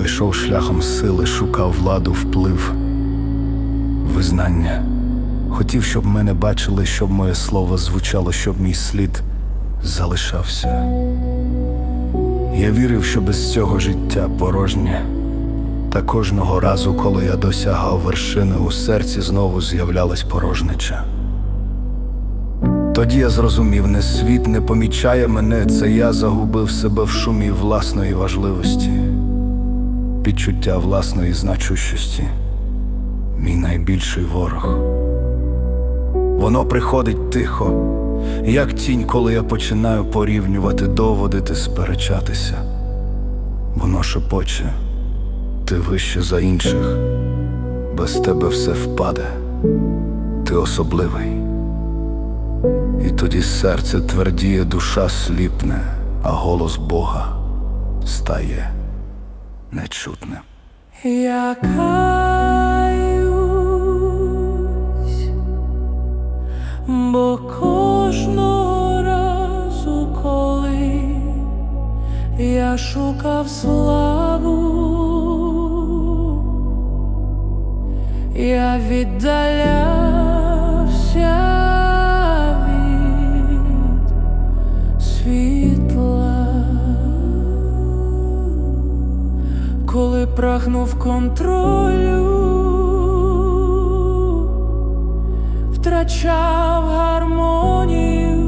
довго йшов шляхом сили, шукав владу, вплив, визнання. Хотів, щоб мене бачили, щоб моє слово звучало, щоб мій слід залишався. Я вірив, що без цього життя порожнє. Та кожного разу, коли я досягав вершини, у серці знову з'являлась порожнича. Тоді я зрозумів, не світ не помічає мене, це я загубив себе в шумі власної важливості, підчуття власної значущості, мій найбільший ворог. Воно приходить тихо, як тінь, коли я починаю порівнювати, доводити, сперечатися. Воно шепоче, ти вище за інших, без тебе все впаде, ти особливий. І тоді серце твердіє, душа сліпне, а голос Бога стає нечутним. Я каюсь, бо кожного разу, коли я шукав славу, я віддалявся від світла. Прагнув контролю, втрачав гармонію,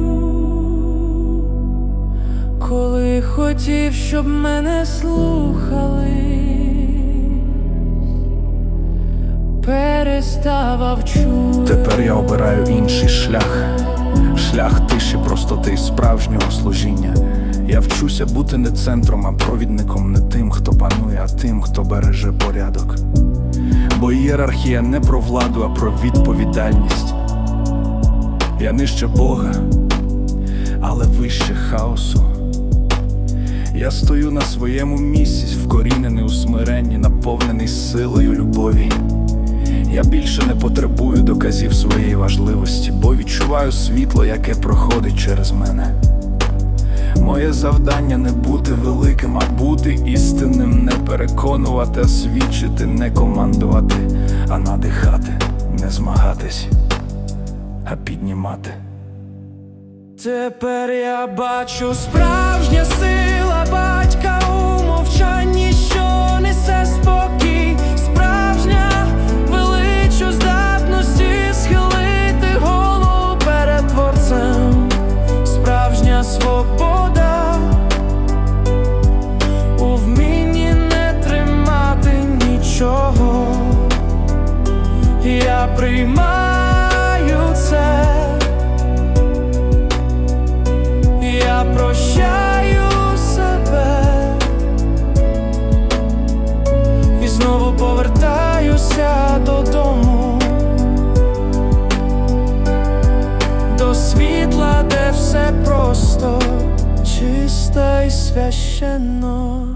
коли хотів, щоб мене слухали, переставав чути. Тепер я обираю інший шлях, шлях тиші, простоти, справжнього служіння. Я вчуся бути не центром, а провідником, не тим, хто панує, а тим, хто береже порядок. Бо ієрархія не про владу, а про відповідальність. Я нижче Бога, але вище хаосу. Я стою на своєму місці, вкорінений у смиренні, наповнений силою любові. Я більше не потребую доказів своєї важливості, бо відчуваю світло, яке проходить через мене. Моє завдання не бути великим, а бути істинним, не переконувати, а свідчити, не командувати, а надихати, не змагатись, а піднімати. Тепер я бачу справжня сила Я приймаю це. Я прощаю себе і знову повертаюся додому, до світла, де все просто, чисто і священно.